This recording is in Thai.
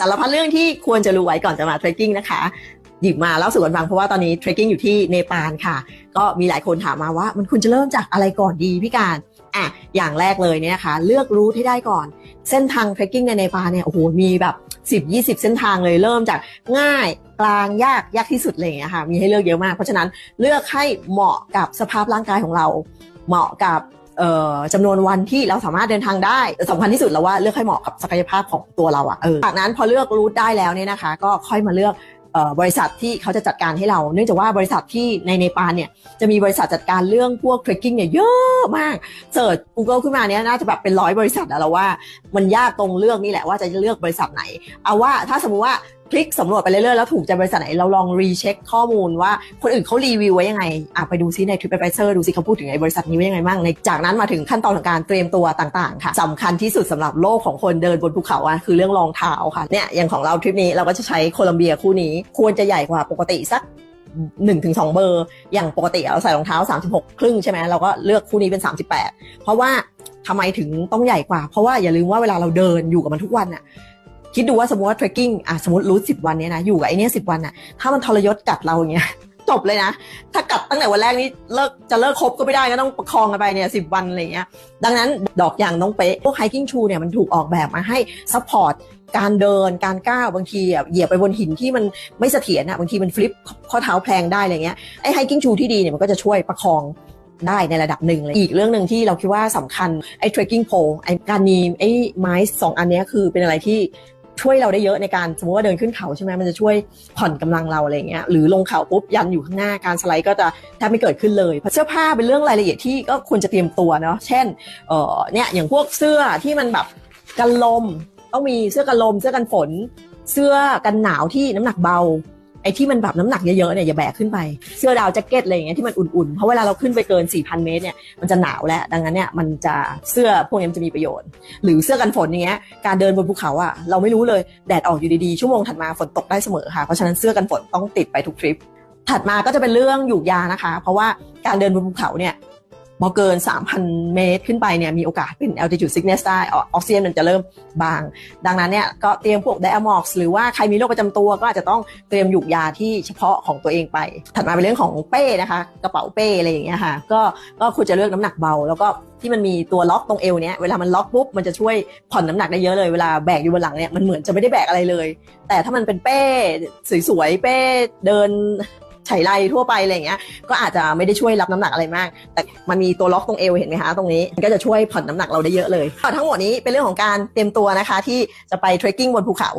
สารพัดเรื่องที่ควรจะรู้ไว้ก่อนจะมาเทรคกิ้งนะคะหยิบมาเล่าสู่กันฟังเพราะว่าตอนนี้เทรคกิ้งอยู่ที่เนปาลค่ะ ก็มีหลายคนถามมาว่า มันควรจะเริ่มจากอะไรก่อนดีพี่การอะอย่างแรกเลยเนี่ยนะคะ เลือกรูทให้ได้ก่อน เส้นทางเทรคกิ้งในเนปาลเนี่ยโอ้โหมีแบบ 10 20 เส้นทางเลยเริ่มจากง่ายกลางยากยากที่สุดอะไรอย่างเงี้ยค่ะมีให้เลือกเยอะมาก เพราะฉะนั้นเลือกให้เหมาะกับสภาพร่างกายของเรา เหมาะกับ จำนวนวันที่เราสามารถเดินทางได้สำคัญที่สุดแล้วว่าเลือกให้เหมาะกับศักยภาพของตัวเราอะเออจากนั้นพอเลือกรูทได้แล้วเนี่ยนะคะ ก็ค่อยมาเลือกออบริษัทที่เขาจะจัดการให้เรา เนื่องจากว่าบริษัทที่ในเนปาลเนี่ยจะมีบริษัทจัดการเรื่องพวกเทรคกิ้งเนี่ยเยอะมากเสิร์ช Google ขึ้นมาเนี่ยน่าจะแบบเป็นร้อยบริษัทอะเราว่า มันยากตรงเลือกนี่แหละว่าจะเลือกบริษัทไหน เอาว่าถ้าสมมุติว่า คลิกสำรวจไปเรื่อยๆแล้วถูกใจบริษัทไหนเราลองรีเช็คข้อมูลว่าคนอื่นเขารีวิวไว้ยังไงอะไปดูซิใน TripAdvisor ดูซิเขาพูดถึงไอ้บริษัทนี้ไว้ยังไงบ้างในจากนั้นมาถึงขั้นตอนของการเตรียมตัวต่างๆ ค่ะสำคัญที่สุดสำหรับโลกของคนเดินบนภูเขาอะคือเรื่องรองเท้าค่ะเนี่ยอย่างของเราทริปนี้เราก็จะใช้โคลัมเบียคู่นี้ควรจะใหญ่กว่าปกติสัก1-2ถึงเบอร์ อย่างปกติเราใส่รองเท้า 36 ครึ่งใช่ไหมเราก็เลือกคู่นี้เป็น 38 เพราะว่าทำไมถึงต้องใหญ่กว่า เพราะว่าอย่าลืมว่าเวลาเราเดินอยู่กับมันทุกวันน่ะ คิดดูว่าสมมติว่า trekking อะสมมติรูทสิบวันเนี้ยนะอยู่กับไอเนี้ยสิบวันน่ะถ้ามันทรยศกัดเราอย่างเงี้ยจบเลยนะ ถ้ากัดตั้งแต่วันแรกนี่เลิกจะเลิกคบก็ไม่ได้ก็ต้องประคองกันไปเนี่ยสิวันอะไรเงี้ยดังนั้นดอกยางต้องเป๊ะพวก hiking shoe เนี่ยมันถูกออกแบบมาให้ support การเดินการก้าวบางทีอะเหยียบไปบนหินที่มันไม่เสถียรอะบางทีมันฟลิปข้อเท้าแพลงได้อะไรเงี้ยไอ้ hiking shoe ที่ดีเนี่ยมันก็จะช่วยประคองได้ในระดับหนึ่งเลยอีกเรื่องหนึ่งที่เราคิดว่าสำคัญไอ้ trekking pole ไอ้การมีไอ้ไม้สองอันนี้คือเป็นอะไรที่ ช่วยเราได้เยอะในการสมมติว่าเดินขึ้นเขาใช่ไหมมันจะช่วยผ่อนกำลังเราอะไรเงี้ยหรือลงเขาปุ๊บยันอยู่ข้างหน้าการสไลด์ก็จะแทบไม่เกิดขึ้นเลยเสื้อผ้าเป็นเรื่องรายละเอียดที่ก็ควรจะเตรียมตัวเนาะเช่นเออเนี่ยอย่างพวกเสื้อที่มันแบบกันลมต้องมีเสื้อกันลม เสื้อกันฝน เสื้อกันหนาวที่น้ำหนักเบา ไอ้ที่มันแบบน้ำหนักเยอะๆเนี่ยอย่าแบกขึ้นไปเสื้อดาวแจ็คเก็ตอะไรอย่างเงี้ยที่มันอุ่นๆ เพราะเวลาเราขึ้นไปเกิน 4,000 เมตรเนี่ยมันจะหนาวแล้ว ดังนั้นเนี่ยมันจะเสื้อพวกนี้มันจะมีประโยชน์ หรือเสื้อกันฝนอย่างเงี้ยการเดินบนภูเขาอะเราไม่รู้เลยแดดออกอยู่ดีๆชั่วโมงถัดมาฝนตกได้เสมอค่ะเพราะฉะนั้นเสื้อกันฝนต้องติดไปทุกทริปถัดมาก็จะเป็นเรื่องอยู่ยานะคะ เพราะว่าการเดินบนภูเขาเนี่ย พอเกิน 3,000 เมตรขึ้นไปเนี่ยมีโอกาสเป็น altitude sickness ได้ออกซิเจนมันจะเริ่มบาง ดังนั้นเนี่ยก็เตรียมพวก diamox หรือว่าใครมีโรคประจำตัวก็อาจจะต้องเตรียมหยูกยาที่เฉพาะของตัวเองไป ถัดมาเป็นเรื่องของเป้นะคะ กระเป๋าเป้อะไรอย่างเงี้ยค่ะก็ก็ควรจะเลือกน้ำหนักเบา แล้วก็ที่มันมีตัวล็อกตรงเอวเนี่ยเวลามันล็อกปุ๊บมันจะช่วยผ่อนน้ำหนักได้เยอะเลยเวลาแบกอยู่บนหลังเนี่ยมันเหมือนจะไม่ได้แบกอะไรเลย แต่ถ้ามันเป็นเป้สวยๆเป้เดิน ไฉไลทั่วไปอะไรเงี้ยก็อาจจะไม่ได้ช่วยรับน้ำหนักอะไรมาก แต่มันมีตัวล็อกตรงเอวเห็นไหมคะตรงนี้มันก็จะช่วยผ่อนน้ำหนักเราได้เยอะเลยทั้งหมดนี้เป็นเรื่องของการเตรียมตัวนะคะ ที่จะไปเทรคกิ้งบนภูเขา